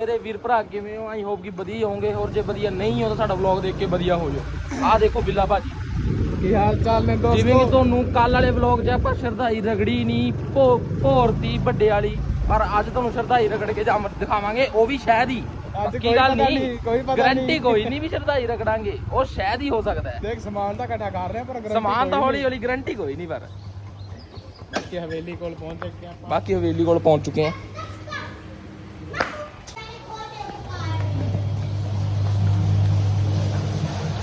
ਮੇਰੇ ਵੀਰ ਭਰਾ ਕਿਵੇਂ ਹੋ? ਆਈ ਹੋਪ ਕਿ ਵਧੀਆ ਹੋਵੋਗੇ ਹੋਰ ਜੇ ਵਧੀਆ ਨਹੀਂ ਹੋ ਤਾਂ ਸਾਡਾ ਵਲੌਗ ਦੇਖ ਕੇ ਵਧੀਆ ਹੋ ਜਾਓ। ਆਹ ਦੇਖੋ ਬਿੱਲਾ ਭਾਜੀ। ਕੀ ਹਾਲ ਚਾਲ ਨੇ ਜਿਵੇਂ ਕਿ ਤੁਹਾਨੂੰ ਕੱਲ ਵਾਲੇ ਵਲੌਗ 'ਚ ਆਪਾਂ ਸ਼ਰਧਾਈ ਰਗੜੀ ਨਹੀਂ ਭੋ ਭੋਰਤੀ ਵੱਡੇ ਵਾਲੀ ਪਰ ਅੱਜ ਤੁਹਾਨੂੰ ਸ਼ਰਧਾਈ ਰਗੜ ਕੇ ਜਾਮ ਦਿਖਾਵਾਂਗੇ। ਉਹ ਵੀ ਸ਼ਾਇਦ ਹੀ। ਕੋਈ ਗੱਲ ਨਹੀਂ। ਕੋਈ ਪਤਾ ਗਰੰਟੀ ਨਹੀਂ। ਕੋਈ ਨਹੀਂ ਵੀ ਸ਼ਰਧਾਈ ਰਗੜਾਂਗੇ। ਉਹ ਸ਼ਾਇਦ ਹੀ ਹੋ ਸਕਦਾ ਹੈ। ਦੇਖ ਸਮਾਨ ਤਾਂ ਇਕੱਠਾ ਕਰ ਰਹੇ ਪਰ ਸਮਾਨ ਤਾਂ ਹੌਲੀ ਹੌਲੀ ਗਰੰਟੀ ਕੋਈ ਨਹੀਂ ਪਰ। ਬਾਕੀ ਹਵੇਲੀ ਕੋਲ ਪਹੁੰਚ ਚੁੱਕੇ ਆਪਾਂ। ਬਾਕੀ ਹਵੇਲੀ ਕੋਲ ਪਹੁੰਚ ਚੁੱਕੇ ਆ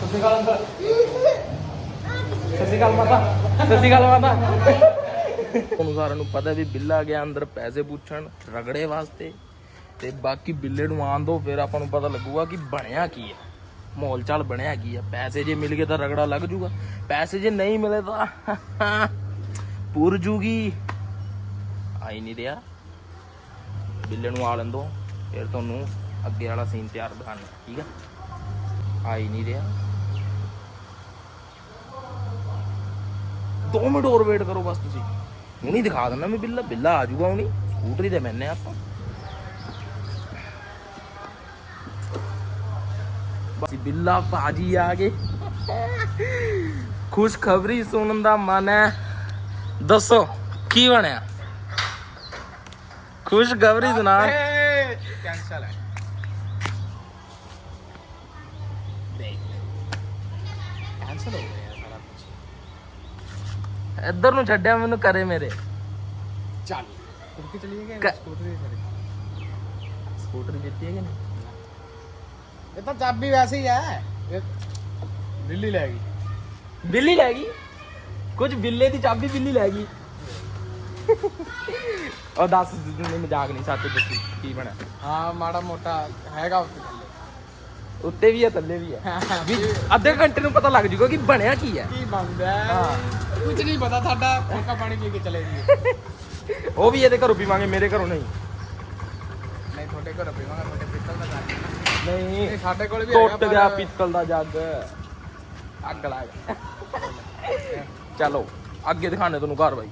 ਸਤਿ ਸ਼੍ਰੀ ਅੰਕਲ ਸਤਿ ਸ਼੍ਰੀ ਮਾਤਾ ਸਤਿ ਸ਼੍ਰੀ ਮਾਤਾ ਤੁਹਾਨੂੰ ਸਾਰਿਆਂ ਨੂੰ ਪਤਾ ਵੀ ਬਿੱਲਾ ਗਿਆ, ਅੰਦਰ ਪੈਸੇ ਪੁੱਛਣ, ਰਗੜੇ ਵਾਸਤੇ। ਤੇ ਬਾਕੀ ਬਿੱਲੇ ਨੂੰ ਆਣ ਦੋ ਫਿਰ ਆਪਾਂ ਨੂੰ ਪਤਾ ਲੱਗੂਗਾ ਕਿ ਬਣਿਆ ਕੀ ਹੈ। ਮੋਲ ਚਾਲ ਬਣਿਆ ਕੀ ਹੈ। ਪੈਸੇ ਜੇ ਮਿਲ ਗਏ ਤਾਂ ਰਗੜਾ ਲੱਗ ਜੂਗਾ। ਪੈਸੇ ਜੇ ਨਹੀਂ ਮਿਲੇ ਤਾਂ ਪੁਰ ਜੂਗੀ। ਆਈ ਨਹੀਂ ਰਿਹਾ। ਬਿੱਲੇ ਨੂੰ ਆ ਲੈਂਦੋ, ਫਿਰ ਤੁਹਾਨੂੰ ਅੱਗੇ ਵਾਲਾ ਸੀਨ ਤਿਆਰ ਦਿਖਾਣਾ ਠੀਕ ਆ ਆਈ ਨਹੀਂ ਰਿਹਾ। 2 ਮਿੰਟ ਹੋਰ ਵੇਟ ਕਰੋ ਬਸ ਤੁਸੀਂ। ਹੁਣੀ ਦਿਖਾ ਦਿੰਦਾ, ਮੈਂ ਬਿੱਲਾ ਬਿੱਲਾ ਆ ਜਾਊਗਾ ਹੁਣੀ। ਸਕੂਟਰੀ ਤੇ ਮੈਨੇ ਆਪਾਂ। ਬਸ ਬਿੱਲਾ ਭਾਜੀ ਆ ਗਏ। ਖੁਸ਼ਖਬਰੀ ਸੁਣਨ ਦਾ ਮਨ ਹੈ। ਦੱਸੋ, ਕੀ ਬਣਿਆ? ਖੁਸ਼ਖਬਰੀ ਸੁਣਾ। ਕੈਂਸਲ ਹੈ ਕੈਂਸਲ ਹੋ ਗਿਆ ਸਾਰਾ ਕੁਝ ਇੱਧਰ ਨੂੰ ਛੱਡਿਆ ਮੈਨੂੰ ਕਰੇ ਮੇਰੇ। ਚੱਲ। ਤੁਰ ਕੇ ਚਲੀਏ ਗਏ ਸਕੂਟਰੀ ਤੇ ਚਲੇ ਸਕੂਟਰ ਦਿੱਤੀ ਹੈ ਕਿ ਨਹੀਂ? ਇਹ ਤਾਂ ਚਾਬੀ ਵੈਸੇ ਹੀ ਹੈ। ਇਹ ਦਿੱਲੀ ਲੈ ਗਈ। ਬਿੱਲੀ ਲੈ ਗਈ? ਕੁਝ ਬਿੱਲੇ ਦੀ ਚਾਬੀ ਬਿੱਲੀ ਲੈ ਗਈ? ਉਹ ਦੱਸ ਨਹੀਂ ਮਜ਼ਾਕ ਨਹੀਂ ਸੱਚ ਦੱਸੀ ਕੀ ਬਣਿਆ? ਹਾਂ ਮਾੜਾ ਮੋਟਾ ਹੈਗਾ ਉੱਤੇ ਉੱਤੇ ਵੀ ਹੈ ਥੱਲੇ ਵੀ ਹੈ। ਵੀ ਅੱਧੇ ਘੰਟੇ ਨੂੰ ਪਤਾ ਲੱਗ ਜੂਗਾ ਕਿ ਬਣਿਆ ਕੀ ਹੈ। ਕੀ ਬਣਦਾ ਹਾਂ। ਕੁਝ ਨਹੀਂ ਪਤਾ ਸਾਡਾ ਫੁਲਕਾ ਪਾਣੀ ਪੀ ਕੇ ਚਲੇ ਜੀ ਉਹ ਵੀ ਇਹਦੇ ਘਰੋਂ ਪੀਵਾਂਗੇ ਮੇਰੇ ਘਰੋਂ ਨਹੀਂ। ਨਹੀਂ ਤੁਹਾਡੇ ਘਰ ਪੀਵਾਂਗਾ ਤੁਹਾਡੇ ਪਿੱਤਲ ਦਾ ਕਰ ਨਹੀਂ ਨਹੀਂ ਸਾਡੇ ਕੋਲ ਵੀ ਹੈਗਾ ਟੁੱਟ ਗਿਆ ਪਿੱਤਲ ਦਾ ਜੱਗ। ਅੱਗ ਲੱਗ ਚਲੋ ਅੱਗੇ ਦਿਖਾਣੇ ਤੁਹਾਨੂੰ ਘਰ ਬਾਈ।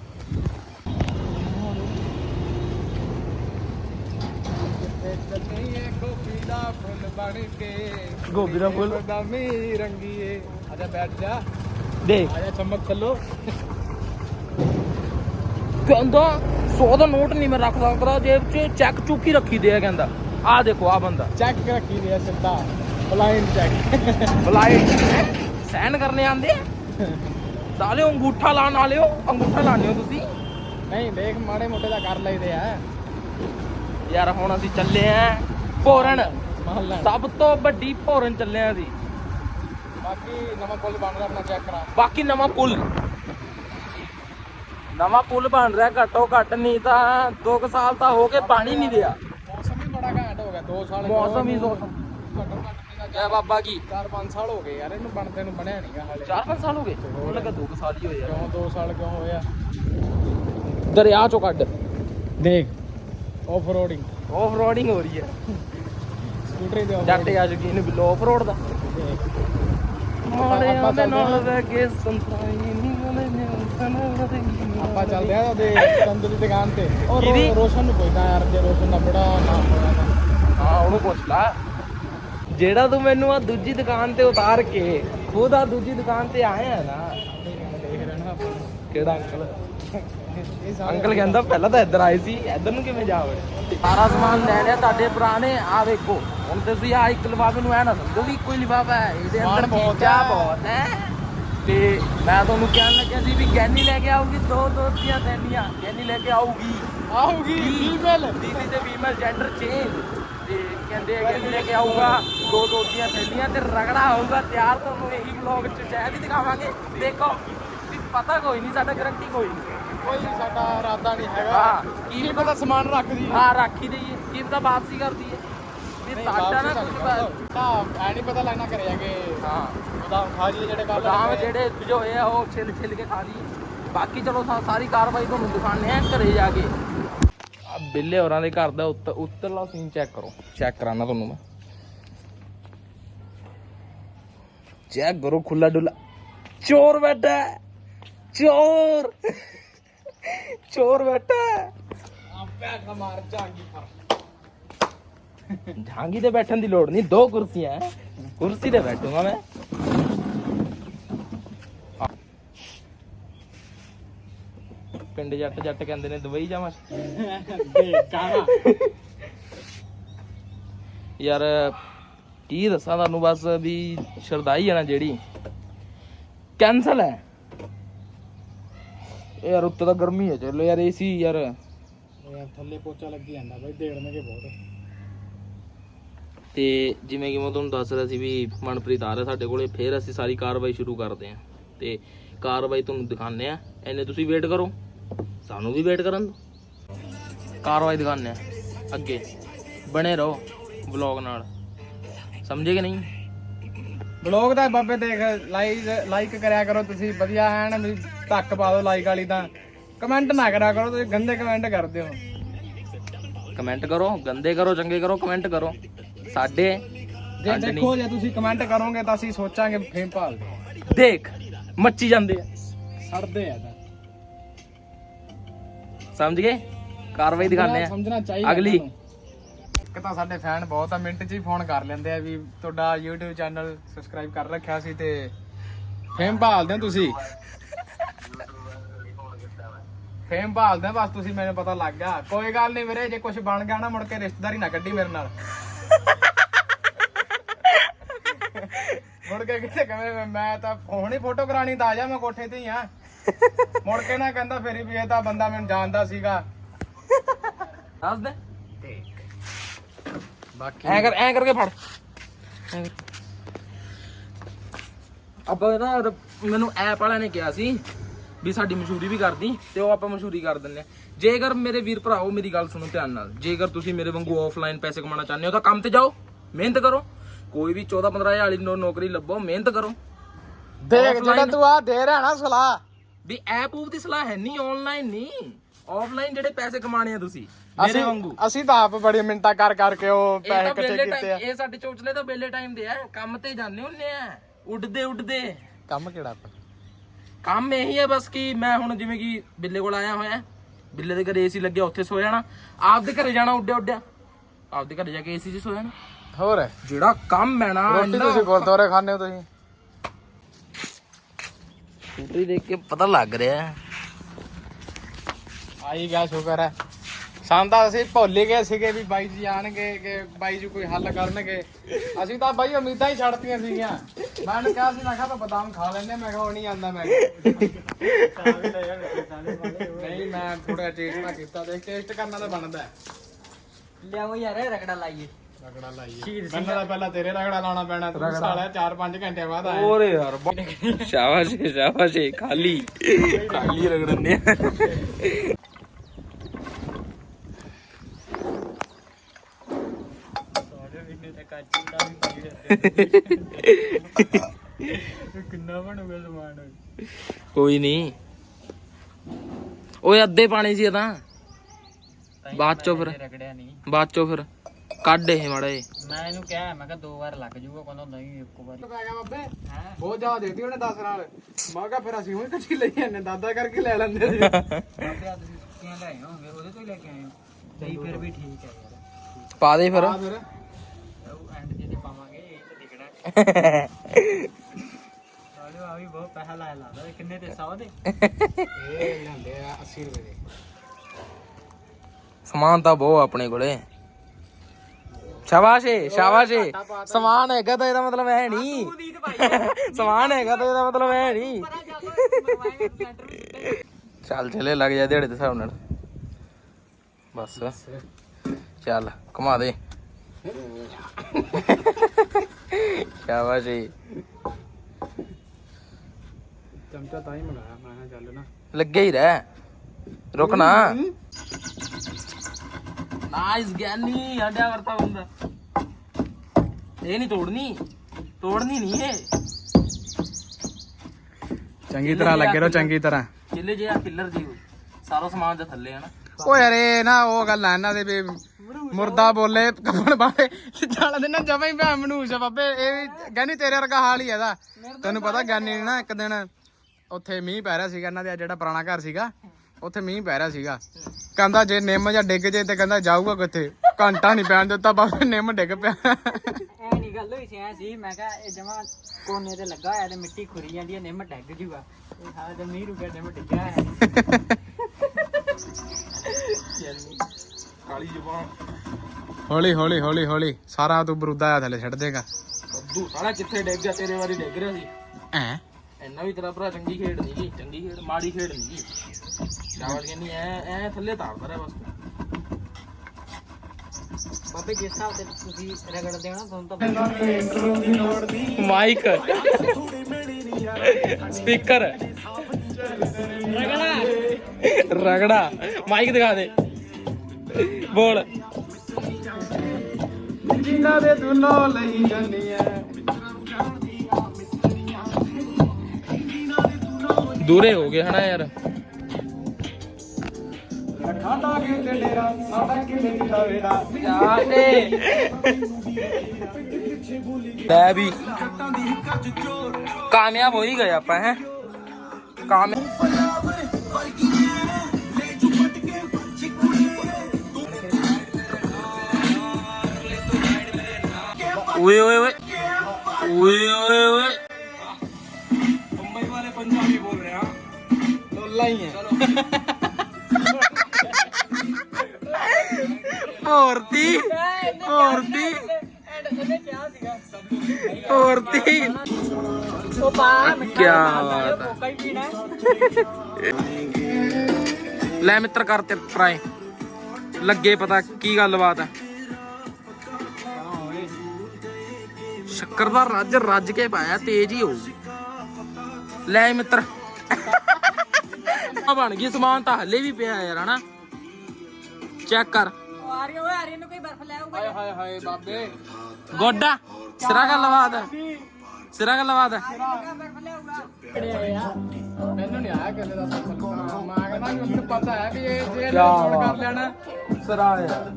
ਚੱਲੀਏ ਗੋਪੀ ਦਾ ਫੁੱਲ ਬਣ ਕੇ ਗੋਭੀ ਦਾ ਫੁੱਲ? ਬਦਾਮੀ ਰੰਗੀਏ। ਆਜਾ ਬੈਠ ਜਾ। ਦੇਖ ਆਜਾ ਚਮਕ ਚੱਲੋ ਕਹਿੰਦਾ 100 ਦਾ ਨੋਟ ਨਹੀਂ ਮੈਂ ਰੱਖ ਸਕਦਾ ਜੇਬ 'ਚ ਚੈੱਕ ਚੁੱਕੀ ਰੱਖੀ ਦੇ ਆ ਕਹਿੰਦਾ। ਆ ਦੇਖੋ ਆ ਬੰਦਾ। ਚੈੱਕ ਰੱਖੀ ਦੇ ਸਿੱਧਾ। ਬਲਾਈਂਡ ਚੈੱਕ ਫਲਾਈਟ ਸੈਨ ਕਰਨੇ ਆਂਦੇ ਆ? ਸਾਲੇ ਅੰਗੂਠਾ ਲਾਣ ਵਾਲਿਓ ਅੰਗੂਠਾ ਲਾਣੇ ਹੋ ਤੁਸੀਂ? ਨਹੀਂ ਦੇਖ ਮਾੜੇ ਮੋਟੇ ਦਾ ਕਰ ਲਈਦੇ ਆ। ਯਾਰ ਹੁਣ ਅਸੀਂ ਚੱਲੇ ਆਂ ਭੋਰਨ ਸਭ ਤੋਂ ਵੱਡੀ ਭੋਰਨ ਚੱਲੇ ਆਂ ਅਸੀਂ। ਬਾਕੀ ਨਵਾਂ ਪੁੱਲ ਬਣ ਰਿਹਾ ਆਪਣਾ ਚੈੱਕ ਕਰਾ। ਬਾਕੀ ਨਵਾਂ ਪੁਲ। ਨਵਾਂ ਪੁਲ ਬਣ ਰਿਹਾ ਘੱਟੋ ਘੱਟ ਨਹੀਂ ਤਾਂ 2 ਸਾਲ ਤਾਂ ਹੋ ਕੇ ਪਾਣੀ ਨਹੀਂ ਰਿਹਾ। ਮੌਸਮ ਵੀ ਬੜਾ ਘੈਂਟ ਹੋ ਗਿਆ 2 ਸਾਲ ਮੌਸਮ ਹੀ ਦੋ ਘੱਟੋ ਘੱਟ ਜੈ ਬਾਬਾ ਕੀ? 4-5 ਸਾਲ ਹੋ ਗਏ ਯਾਰ ਇਹਨੂੰ ਬਣਦੇ ਨੂੰ ਬਣਿਆ ਨਹੀਂਗਾ ਹਾਲੇ। 4-5 ਸਾਲ ਹੋ ਗਏ? ਹੁਣ ਲੱਗਾ 2 ਸਾਲ ਹੀ ਹੋਏ ਯਾਰ ਕਿਉਂ 2 ਸਾਲ ਕਿਉਂ ਹੋਇਆ ਦਰਿਆ ਚੋਂ ਕੱਢ। ਦੇਖ ਆਫ ਰੋਡਿੰਗ ਆਫ ਰੋਡਿੰਗ ਹੋ ਰਹੀ ਹੈ। ਸਕੂਟਰੀ ਤੇ ਜੱਟ ਆ ਸ਼ਕੀਨ ਬਿਲੋ ਆਫ ਰੋਡ ਦਾ। ਮਾੜਿਆਂ ਦੇ ਨਾਲ ਰਹਿ ਕੇ ਸੰਤਾਈ ਨਹੀਂ ਵਾਲੇ ਨੇ ਆਪਾਂ ਚੱਲਦੇ ਆ ਉਹਦੇ ਚੰਦੂ ਦੀ ਦੁਕਾਨ ਤੇ। ਉਹ ਰੋ- ਕਿਹਦੀ? ਰੋਸ਼ਨ ਨੂੰ ਪੁੱਛਦਾ ਯਾਰ ਜੇ ਰੋਸ਼ਨ ਦਾ ਬੜਾ ਨਾਮ ਹੋਇਆ ਤਾਂ। ਹਾਂ ਉਹਨੂੰ ਪੁੱਛ ਲੈ। ਜਿਹੜਾ ਤੂੰ ਮੈਨੂੰ ਆ ਦੂਜੀ ਦੁਕਾਨ ਤੇ ਉਤਾਰ ਕੇ ਖੁਦ ਆ ਦੂਜੀ ਦੁਕਾਨ ਤੇ ਆਇਆ ਨਾ। ਦੇਖ ਆਪਾਂ। ਕਿਹੜਾ ਅੰਕਲ? ਅੰਕਲ ਕਹਿੰਦਾ ਪਹਿਲਾਂ ਤਾਂ ਇੱਧਰ ਆਏ ਸੀ ਇੱਧਰ ਨੂੰ ਕਿਵੇਂ ਜਾ ਵੜੇ? ਸਾਰਾ ਸਮਾਨ ਲੈ ਲਿਆ ਤੁਹਾਡੇ ਭਰਾ ਨੇ ਆ ਵੇਖੋ। ਹੁਣ ਤੁਸੀਂ ਆ ਇੱਕ ਲਿਫਾਫੇ ਨੂੰ ਐ ਨਾ ਸਮਝੋ ਵੀ ਇੱਕੋ ਹੀ ਲਿਫਾਫਾ ਹੈ ਇਹਦੇ ਅੰਦਰ ਬਹੁਤ ਹੈ। ਬਹੁਤ ਹੈ। ਤੇ ਮੈਂ ਤੁਹਾਨੂੰ ਕਹਿਣ ਲੱਗਿਆ ਸੀ ਵੀ ਗੈਨੀ ਲੈ ਕੇ ਆਊਗੀ ਦੋ ਦੋ ਦੀਆਂ ਥੈਲੀਆਂ ਗੈਨੀ ਲੈ ਕੇ ਆਊਗੀ। ਆਊਗੀ ਫੀਮੇਲ ਦੀਦੀ ਤੇ ਫੀਮੇਲ ਜੈਂਡਰ ਚੇਂਜ ਤੇ ਕਹਿੰਦੇ ਆ ਕਿ ਲੈ ਕੇ ਆਊਗਾ ਦੋ ਦੋ ਦੀਆਂ ਥੈਲੀਆਂ ਤੇ ਰਗੜਾ ਹੋਊਗਾ ਤਿਆਰ ਤੁਹਾਨੂੰ ਇਹੀ ਵਲੌਗ ਚ ਸ਼ਾਇਦ ਹੀ ਦਿਖਾਵਾਂਗੇ। ਦੇਖੋ ਪਤਾ ਕੋਈ ਨਹੀਂ ਸਾਡਾ ਗਰੰਟੀ ਕੋਈ ਨਹੀਂ। ਕੋਈ ਸਾਡਾ ਇਰਾਦਾ ਨਹੀਂ ਹੈਗਾ। ਹਾਂ, ਕੀ ਪਤਾ ਸਮਾਨ ਰੱਖ ਦੀ ਹਾਂ ਰੱਖੀ ਦਈਏ ਕੀ ਪਤਾ ਵਾਪਸੀ ਕਰਦੀ ਹੈ। ਵੀ ਸਾਡਾ ਨਾ ਕੁਝ ਬਸ- ਤਾਂ ਐ ਨਹੀਂ ਪਤਾ ਲੱਗਣਾ ਕਰਿਆ ਕਿ ਹਾਂ। ਬਦਾਮ ਖਾ ਜੀ ਜਿਹੜੇ ਕੱਲ ਬਦਾਮ ਜਿਹੜੇ ਭਿਜੋਏ ਆ ਉਹ ਛਿੱਲ ਛਿੱਲ ਕੇ ਖਾ ਲਈਏ ਬਾਕੀ ਚਲੋ ਸਾ- ਸਾਰੀ ਕਾਰਵਾਈ ਤੁਹਾਨੂੰ ਦਿਖਾਣੇ ਆ ਘਰੇ ਜਾ ਕੇ। ਆ ਬਿੱਲੇ ਹੋਰਾਂ ਦੇ ਘਰ ਦਾ ਉੱਤਰ ਉੱਤਰਲਾ ਸੀਨ ਚੈੱਕ ਕਰੋ। ਚੈੱਕ ਕਰਾਣਾ ਤੁਹਾਨੂੰ ਮੈਂ। ਚੈੱਕ ਕਰੋ ਖੁੱਲਾ ਡੁੱਲਾ ਚੋਰ ਬੈਠਾ ਹੈ। ਚੋਰ। ਚੋਰ ਬੈਠਾ ਹੈ। ਆਪੇ ਖਮਾਰ ਜਾਂਗੀ ਪਰ ਜਾਂਗੀ ਤੇ ਬੈਠਣ ਦੀ ਲੋੜ ਨਹੀਂ ਦੋ ਕੁਰਸੀਆਂ ਹੈ। ਕੁਰਸੀ ਤੇ ਬੈਠੂਗਾ ਮੈਂ। ਪਿੰਡ ਜੱਟ ਜੱਟ ਕਹਿੰਦੇ ਨੇ ਦੁਬਈ ਜਾਵਾਂ। ਯਾਰ ਕੀ ਦੱਸਾਂ ਤੁਹਾਨੂੰ ਬਸ ਵੀ ਸ਼ਰਦਾਈ ਆ ਨਾ ਜਿਹੜੀ। ਕੈਨਸਲ ਹੈ। ਯਾਰ ਉੱਤੇ ਤਾਂ ਗਰਮੀ ਹੈ ਚਲੋ ਯਾਰ ਏਸੀ ਯਾਰ। ਯਾਰ ਥੱਲੇ ਪੋਚਾ ਲੱਗੀ ਜਾਂਦਾ ਬਾਈ ਦੇੜਨਗੇ ਬਹੁਤ। ਤੇ ਜਿਵੇਂ ਕਿ ਮੈਂ ਤੁਹਾਨੂੰ ਦੱਸ ਰਿਹਾ ਸੀ ਵੀ ਮਨਪ੍ਰੀਤ ਆ ਰਿਹਾ ਸਾਡੇ ਕੋਲੇ ਫਿਰ ਅਸੀਂ ਸਾਰੀ ਕਾਰਵਾਈ ਸ਼ੁਰੂ ਕਰਦੇ ਹਾਂ। ਤੇ ਕਾਰਵਾਈ ਤੁਹਾਨੂੰ ਦਿਖਾਉਂਦੇ ਆ ਐਨੇ ਤੁਸੀਂ ਵੇਟ ਕਰੋ। ਸਾਨੂੰ ਵੀ ਵੇਟ ਕਰਨ ਦਿਓ। ਕਾਰਵਾਈ ਦਿਖਾਉਂਦੇ ਆ ਅੱਗੇ। ਬਣੇ ਰਹੋ ਵਲੌਗ ਨਾਲ। ਸਮਝੇ ਕਿ ਨਹੀਂ? ਬਲੌਗ ਦਾ ਬਾਬੇ ਦੇਖ ਲਾਈਕ ਲਾਈਕ ਕਰਿਆ ਕਰੋ ਤੁਸੀਂ ਵਧੀਆ ਐਨ ਵੀ ਧੱਕ ਪਾ ਦਿਓ ਲਾਈਕ ਵਾਲੀ ਤਾਂ। ਕਮੈਂਟ ਨਾ ਕਰਿਆ ਕਰੋ ਤੁਸੀਂ ਗੰਦੇ ਕਮੈਂਟ ਕਰਦੇ ਹੋ। ਕਮੈਂਟ ਕਰੋ ਗੰਦੇ ਕਰੋ ਚੰਗੇ ਕਰੋ ਕਮੈਂਟ ਕਰੋ। ਸਾਡੇ ਜੇ ਸਾਡੇ ਦੇਖੋ ਜੇ ਤੁਸੀਂ ਕਮੈਂਟ ਕਰੋਗੇ ਤਾਂ ਅਸੀਂ ਸੋਚਾਂਗੇ ਫੇਮ ਭਾਲ ਨਹੀਂ। ਦੇਖ ਮੱਚੀ ਜਾਂਦੇ ਆ। ਸੜਦੇ ਆ ਤਾਂ। ਸਮਝ ਗਏ? ਕਾਰਵਾਈ ਦਿਖਾਉਂਦੇ ਆ। ਸਮਝਣਾ ਚਾਹੀਦਾ ਅਗਲੀ। ਤੁਹਾਨੂੰ। ਇੱਕ ਤਾਂ ਸਾਡੇ ਫੈਨ ਬਹੁਤ ਆ ਮਿੰਟ 'ਚ ਹੀ ਫੋਨ ਕਰ ਲੈਂਦੇ ਆ ਵੀ ਤੁਹਾਡਾ YouTube ਚੈਨਲ ਸਬਸਕ੍ਰਾਈਬ ਕਰ ਰੱਖਿਆ ਸੀ ਤੇ ਫੇਮ ਭਾਲਦੇ ਹੋ ਤੁਸੀਂ। ਫੇਮ ਭਾਲਦੇ ਬਸ ਤੁਸੀਂ ਮੈਨੂੰ ਪਤਾ ਲੱਗ ਗਿਆ। ਕੋਈ ਗੱਲ ਨਹੀਂ ਵੀਰੇ, ਜੇ ਕੁਝ ਬਣ ਗਿਆ ਨਾ, ਮੁੜ ਕੇ ਰਿਸ਼ਤੇਦਾਰੀ ਨਾ ਕੱਢੀ ਮੇਰੇ ਨਾਲ। ਮੁੜ ਕੇ ਕਿਤੇ ਕਵੇਂ, ਮੈਂ- ਤਾਂ ਹੁਣ ਹੀ ਫੋਟੋ ਕਰਾਣੀ ਤਾਂ ਆ ਜਾ, ਮੈਂ ਕੋਠੇ ਤੇ ਹੀ ਆ। ਮੁੜ ਕੇ ਨਾ ਕਹਿੰਦਾ ਫੇਰ ਵੀ ਇਹ ਤਾਂ ਬੰਦਾ ਮੈਨੂੰ ਜਾਣਦਾ ਸੀਗਾ। ਦੱਸ ਦੇ। ਬਾਕੀ ਐ ਕਰ, ਐ ਕਰਕੇ ਫੜ। ਐਂ ਆਪਾਂ ਨਾ ਮੈਨੂੰ ਐਪ ਵਾਲਿਆਂ ਨੇ ਕਿਹਾ ਸੀ ਵੀ ਸਾਡੀ ਮਸ਼ਹੂਰੀ ਵੀ ਕਰਦੀ ਤੇ ਉਹ ਆਪਾਂ ਮਸ਼ਹੂਰੀ ਕਰ ਦਿੰਦੇ ਆ ਜੇਕਰ ਮੇਰੇ ਵੀਰ ਭਰਾਓ ਮੇਰੀ ਗੱਲ ਸੁਣੋ ਧਿਆਨ ਨਾਲ। ਜੇਕਰ ਤੁਸੀਂ ਮੇਰੇ ਵਾਂਗੂ ਆਫਲਾਈਨ ਪੈਸੇ ਕਮਾਉਣਾ ਚਾਹੁੰਦੇ ਹੋ ਤਾਂ ਕੰਮ ਤੇ ਜਾਓ। ਮਿਹਨਤ ਕਰੋ। ਕੋਈ ਵੀ 14 15 ਹਜ਼ਾਰ ਵਾਲੀ ਨੌ- ਨੌਕਰੀ ਲੱਭੋ ਮਿਹਨਤ ਕਰੋ। ਦੇਖ ਜਿਹੜਾ ਤੂੰ ਆ ਦੇ ਰਿਹਾ ਨਾ ਸਲਾਹ। ਵੀ ਐਪ ਉਪ ਦੀ ਸਲਾਹ ਹੈ ਨਹੀਂ ਆਨਲਾਈਨ ਨਹੀਂ। ਆਫਲਾਈਨ ਜਿਹੜੇ ਪੈਸੇ ਕਮਾਣੇ ਆ ਤੁਸੀਂ ਮੇਰੇ ਵਾਂਗੂ। ਅਸੀਂ ਤਾਂ ਆਪ ਬੜੀ ਮਿੰਟਾਂ ਕਰ ਕਰਕੇ ਉਹ ਪੈਸੇ ਇਕੱਠੇ ਕੀਤੇ ਆ। ਇਹ ਸਾਡੇ ਚੋਚਲੇ ਤਾਂ ਬੇਲੇ ਟਾਈਮ ਦੇ ਆ। ਕੰਮ ਤੇ ਜਾਂਦੇ ਹੁੰਨੇ ਆ। ਉੱਡਦੇ ਉੱਡਦੇ। ਕੰਮ ਕਿਹੜਾ? ਆਪਾਂ ਕੰਮ ਇਹੀ ਹੈ ਬਸ ਕਿ ਮੈਂ ਹੁਣ ਜਿਵੇਂ ਕਿ ਬਿੱਲੇ ਕੋਲ ਆਇਆ ਹੋਇਆ ਬਿੱਲੇ ਦੇ ਘਰੇ ਏਸੀ ਲੱਗਿਆ ਉੱਥੇ ਸੋ ਜਾਣਾ। ਆਪਦੇ ਘਰੇ ਜਾਣਾ ਉੱਡਿਆ ਉੱਡਿਆ। ਆਪਦੇ ਘਰੇ ਜਾ ਕੇ ਏਸੀ 'ਚ ਸੋ ਜਾਣਾ। ਹੋਰ? ਜਿਹੜਾ ਕੰਮ ਹੈ ਨਾ ਰੋਟੀ ਤੁਸੀਂ ਗੁਰਦੁਆਰੇ ਖਾਣੇ ਹੋ ਤੁਸੀਂ? ਸਕੂਟਰੀ ਦੇਖ ਕੇ ਪਤਾ ਲੱਗ ਰਿਹਾ। ਆਈ ਗਿਆ ਸ਼ੁਕਰ ਹੈ। ਸਾਂਦਾ ਅਸੀਂ ਭੁੱਲ ਹੀ ਗਏ ਸੀਗੇ ਵੀ ਬਾਈ ਜੀ ਆਣਗੇ ਕਿ ਬਾਈ ਜੀ ਕੋਈ ਹੱਲ ਕਰਨਗੇ। ਅਸੀਂ ਤਾਂ ਬਾਈ ਉਮੀਦਾਂ ਹੀ ਛੱਡਤੀਆਂ ਸੀਗੀਆਂ। ਮੈਂ ਉਹਨੂੰ ਕਿਹਾ ਸੀ ਮੈਂ ਕਿਹਾ ਤਾਂ ਬਦਾਮ ਖਾ ਲੈਂਦੇ ਮੈਂ ਕਿਹਾ ਉਹ ਨਹੀਂ ਆਂਦਾ ਮੈਂ ਕਿਹਾ। ਨਹੀਂ ਮੈਂ ਥੋੜਾ ਟੇਸਟ ਨਾ ਕੀਤਾ ਦੇਖ ਟੇਸਟ ਕਰਨਾ ਤਾਂ ਬਣਦਾ ਹੈ। ਲਿਆਓ ਯਾਰ ਰਗੜਾ ਲਾਈਏ। ਰਗੜਾ ਲਾਈਏ। ਮੈਨੂੰ ਤਾਂ ਪਹਿਲਾਂ ਤੇਰੇ ਰਗੜਾ ਲਾਉਣਾ ਪੈਣਾ ਤੂੰ ਸਾਲਿਆ 4-5 ਘੰਟੇ ਬਾਅਦ ਆਇਆ। ਹੋਰ ਯਾਰ ਸ਼ਾਬਾਸ਼ ਏ, ਸ਼ਾਬਾਸ਼ ਏ, ਖਾਲੀ। ਖਾਲੀ ਰਗੜਨੇ ਕਿੰਨਾ ਬਣੂਗਾ ਸਮਾਨ? ਕੋਈ ਨਹੀਂ। ਓਏ ਅੱਧੇ ਪਾਣੀ ਸੀ ਇਹ ਤਾਂ ਬਾਅਦ ਚੋਂ ਫਿਰ। ਰਗੜਿਆ ਨਹੀਂ। ਬਾਅਦ ਚੋਂ ਫਿਰ ਕੱਢ ਇਹ ਮਾੜਾ ਏ ਮੈਂ ਇਹਨੂੰ ਕਿਹਾ ਮੈਂ ਕਿਹਾ ਦੋ ਵਾਰ ਲੱਗ ਜੂਗਾ ਕਹਿੰਦਾ ਨਹੀਂ ਇੱਕੋ ਵਾਰ। ਪੈ ਗਿਆ ਬਾਬੇ ਬਹੁਤ ਜ਼ਿਆਦਾ ਦੇਤੀ ਉਹਨੇ 10 ਨਾਲ। ਮੈਂ ਕਿਹਾ ਫਿਰ ਅਸੀਂ ਉਹ ਕੱਚੀ ਲਈ ਜਾਂਦੇ ਦਾਦਾ ਕਰਕੇ ਲੈ ਲੈਂਦੇ ਸੀ। ਬਾਬੇ ਆ ਤੁਸੀਂ ਸੁੱਕੀਆਂ ਲੈ ਆਏ ਹੋਗੇ ਉਹਦੇ ਤੋਂ ਹੀ ਲੈ ਕੇ ਆਏ ਹੋ। ਸਹੀ ਫਿਰ ਵੀ ਠੀਕ ਹੈ ਯਾਰ। ਪਾ ਦੇ ਫਿਰ। ਤਾਂ ਆ ਵੀ ਬਹੁਤ ਪੈਸਾ ਲਾਇਆ ਲਾਦਾ ਕਿੰਨੇ ਤੇ 100 ਦੇ ਇਹ ਲੈਂਦੇ ਆ 80 ਰੁਪਏ ਦੇ ਸਮਾਨ ਤਾਂ ਬਹੁਤ ਆਪਣੇ ਕੋਲੇ। ਸ਼ਾਬਾਸ਼ ਏ ਸ਼ਾਬਾਸ਼ ਏ। ਸਮਾਨ ਹੈਗਾ ਤਾਂ ਇਹਦਾ ਮਤਲਬ ਹੈ ਨਹੀਂ ਸਮਾਨ ਹੈਗਾ ਤਾਂ ਇਹਦਾ ਮਤਲਬ ਹੈ ਨਹੀਂ ਚੱਲ ਚਲੇ, ਲੱਗ ਜਾ ਦਿਹਾੜੇ ਦੇ ਹਿਸਾਬ ਨਾਲ। ਬਸ। ਚੱਲ, ਘੁਮਾ ਦੇ। ਸ਼ਾਬਾਸ਼। ਚਮਚਾ ਤਾਂ ਹੀ ਮੰਗਾਇਆ ਮੈਂ ਕਿਹਾ ਚੱਲ ਨਾ। ਲੱਗੇ ਹੀ ਰਹਿ। ਰੁਕ ਨਾ। ਨਾਈਸ ਗਿਆਨੀ ਹੱਡਿਆ ਵਰਤਾ ਬੰਦਾ। ਇਹ ਨਹੀਂ ਤੋੜਨੀ ਤੋੜਨੀ ਨਹੀਂ ਇਹ। ਚੰਗੀ ਤਰ੍ਹਾਂ ਲੱਗੇ ਰਹੋ ਚੰਗੀ ਤਰ੍ਹਾਂ। ਕਿੱਲੇ ਜੇ ਆ ਕਿੱਲਰ ਜੀ ਸਾਰਾ ਸਮਾਨ ਦਾ ਥੱਲੇ ਹਨਾ ਓ ਯਾਰ ਇਹ ਨਾ ਉਹ ਗੱਲ ਆ ਇਹਨਾਂ ਦੇ ਵੀ ਮੁਰਦਾ ਬੋਲੇ ਕੱਪਣ ਬਾਰੇ ਚੱਲ ਦੇ ਨਾ ਜਮਾਂ ਹੀ ਭੈ ਮਨੂਸ ਆ ਬਾਬੇ ਇਹ ਵੀ ਗਾਨੀ ਤੇਰੇ ਵਰਗਾ ਹਾਲ ਹੀ ਇਹਦਾ। ਤੈਨੂੰ ਪਤਾ ਗਿਆਨੀ ਨੇ ਨਾ ਇੱਕ ਦਿਨ ਉੱਥੇ ਮੀਂਹ ਪੈ ਰਿਹਾ ਸੀਗਾ ਇਹਨਾਂ ਦੇ ਜਿਹੜਾ ਪੁਰਾਣਾ ਘਰ ਸੀਗਾ ਉੱਥੇ ਮੀਂਹ ਪੈ ਰਿਹਾ ਸੀਗਾ। ਕਹਿੰਦਾ ਜੇ ਨਿੰਮ ਜਾਂ ਡਿੱਗ ਜੇ ਤੇ ਕਹਿੰਦਾ ਜਾਊਗਾ ਕਿੱਥੇ? ਘੰਟਾ ਨਹੀਂ ਪੈਣ ਦਿੱਤਾ ਬਾਬਾ ਨਿੰਮ ਡਿੱਗ ਪਿਆ। ਐ ਨਹੀਂ ਗੱਲ ਹੋਈ ਸੀ ਐ ਸੀ ਮੈਂ ਕਿਹਾ ਇਹ ਜਮਾ ਕੋਨੇ ਤੇ ਲੱਗਾ ਹੋਇਆ ਤੇ ਮਿੱਟੀ ਖੁਰੀ ਜਾਂਦੀ ਹੈ ਨਿੰਮ ਡੱਗ ਜੂਗਾ। ਇਹ ਸਾਰਾ ਤੇ ਮੀਂਹ ਰੁਕਿਆ ਨਿੰਮ ਡਿੱਗਿਆ ਹੈ ਕਾਲੀ ਜ਼ੁਬਾਨ ਹੌਲੀ ਹੌਲੀ ਹੌਲੀ ਹੌਲੀ। ਸਾਰਾ ਤੂੰ ਬਰੂਦਾ ਆ ਥੱਲੇ ਛੱਡ ਦੇਗਾ। ਕੱਦੂ ਸਾਲਾ ਕਿੱਥੇ ਡਿੱਗ ਗਿਆ ਤੇਰੇ ਵਾਰੀ ਡਿੱਗ ਰਿਹਾ ਸੀ। ਐ ਇੰਨਾ ਵੀ ਤੇਰਾ ਭਰਾ ਚੰਗੀ ਖੇਡ ਨਹੀਂ ਗਈ ਚੰਗੀ ਖੇਡ ਮਾੜੀ ਖੇਡ ਨਹੀਂ ਗਈ। ਚਾਵਲ ਕਹਿੰਦੀ ਐ ਐ ਥੱਲੇ ਤਾਰਦਾ ਰਿਹਾ ਬਸ ਬਾਬੇ ਜਿਸ ਹਿਸਾਬ ਤੇ ਤੁਸੀਂ ਰਗੜਦੇ ਹੋ ਨਾ ਤੁਹਾਨੂੰ ਤਾਂ ਮਾਈਕ ਸਪੀਕਰ ਰਗੜਾ। ਮਾਈਕ ਦਿਖਾ ਦੇ। ਬੋਲ ਜਿਨ੍ਹਾਂ ਦੇ ਦੁਨੋਂ ਲਈ ਜੰਨੀਆਂ ਦੂਰੇ ਹੋ ਗਏ ਹਨਾ ਯਾਰ ਖਾਦਾ ਕਿ ਤੇ ਡੇਰਾ ਸਾਡਾ ਕਿਲੇ ਕਿਦਾ ਵੇੜਾ ਲੈ ਵੀ ਕਾਮਯਾਬ ਹੋ ਹੀ ਗਏ ਆਪਾਂ ਹੈ ਕਾਮਯਾਬ ਓਏ ਓਏ ਓਏ ਓਏ ਓਏ ਓਏ ਮੁੰਬਈ ਵਾਲੇ ਪੰਜਾਬੀ ਬੋਲ ਰਹੇ ਹਾਂ ਲੋਲਾ ਹੀ ਹੈ ਔਰਤੀ ਔਰਤੀ ਇਹਨੇ ਕਿਹਾ ਸੀਗਾ ਔਰਤੀ ਉਹ ਪਾ ਕਿਆ ਬਾਤ ਹੈ। ਕੋਕਾ ਹੀ ਪੀਣਾ ਹੈ। ਲੈ ਮਿੱਤਰ ਕਰ ਤੇ ਟਰਾਈ ਲੱਗੇ ਪਤਾ ਕੀ ਗੱਲਬਾਤ ਹੈ ਸ਼ੱਕਰ ਦਾ ਰੱਜ ਰੱਜ ਕੇ ਪਾਇਆ ਤੇਜ਼ ਹੀ ਹੋਊ ਲੈ ਮਿੱਤਰ। ਆ ਬਣ ਗਈ ਸਮਾਨ ਤਾਂ ਹੱਲੇ ਵੀ ਪਿਆ ਯਾਰ ਹਨਾ? ਚੈੱਕ ਕਰ। ਉਹ ਆ ਰਹੀ ਓਏ ਆ ਰਹੀ ਨੂੰ ਕੋਈ ਬਰਫ ਲੈ ਆਊਗਾ। ਹਾਏ ਹਾਏ ਬਾਬੇ। ਗੋਡਾ ਸਿਰਾ ਗੱਲਬਾਤ ਹੈ। ਸਿਰਾ ਗੱਲਬਾਤ ਹੈ। ਬਰਫ ਲੈ ਆਊਗਾ ਮੈਨੂੰ ਨਹੀਂ ਆਇਆ ਕਿਸੇ ਦਾ ਸਫਲ ਮੈਂ ਕਹਿੰਦਾ ਮੈਨੂੰ ਪਤਾ ਹੈ ਵੀ ਇਹ ਜੇ ਬਾਤ। ਕਰ ਲੈਣਾ। ਸਿਰਾ ਯਾਰ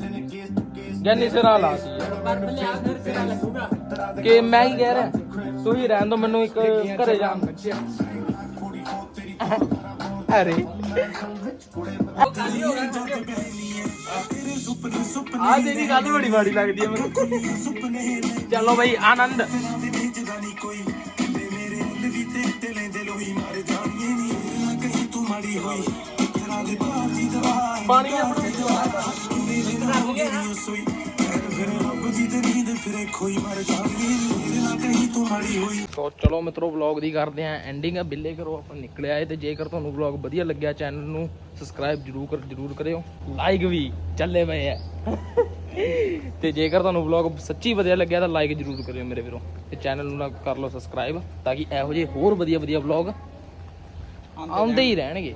ਜੈਨੀ ਸਿਰਾ ਲਾ ਸੀ ਬਰਫ ਲਿਆ ਫਿਰ ਸਿਰਾ ਲੱਗੂਗਾ। ਕਿ ਮੈਂ ਹੀ ਕਹਿ ਰਿਹਾ ਤੂੰ ਹੀ ਰਹਿਣ ਦੋ ਮੈਨੂੰ ਇੱਕ ਘਰੇ ਜਾਣ ਅਰੇ। ਆ ਤੇਰੀ ਗੱਲ ਬੜੀ ਮਾੜੀ ਲੱਗਦੀ ਹੈ ਮੈਨੂੰ। ਚਲੋ ਬਈ ਆਨੰਦ। ਪਾਣੀ ਤੋ ਚਲੋ ਮਿੱਤਰੋ ਵਲੌਗ ਦੀ ਕਰਦੇ ਆਂ ਐਂਡਿੰਗ ਆ ਬਿੱਲੇ ਕਰੋ ਆਪਾਂ ਨਿਕਲਿਆ ਏ ਤੇ ਜੇਕਰ ਤੁਹਾਨੂੰ ਵਲੌਗ ਵਧੀਆ ਲੱਗਿਆ ਚੈਨਲ ਨੂੰ ਸਬਸਕ੍ਰਾਈਬ ਜਰੂਰ ਕਰ ਜਰੂਰ ਕਰਿਓ। ਲਾਈਕ ਵੀ ਚੱਲੇ ਪਏ ਆ। ਤੇ ਜੇਕਰ ਤੁਹਾਨੂੰ ਵਲੌਗ ਸੱਚੀ ਵਧੀਆ ਲੱਗਿਆ ਤਾਂ ਲਾਈਕ ਜਰੂਰ ਕਰਿਓ ਮੇਰੇ ਵੀਰੋ। ਤੇ ਚੈਨਲ ਨੂੰ ਨਾ ਕਰ ਲਓ ਸਬਸਕ੍ਰਾਈਬ ਤਾਂ ਕਿ ਇਹੋ ਜਿਹੇ ਹੋਰ ਵਧੀਆ ਵਧੀਆ ਵਲੌਗ ਆਉਂਦੇ ਹੀ ਰਹਿਣਗੇ।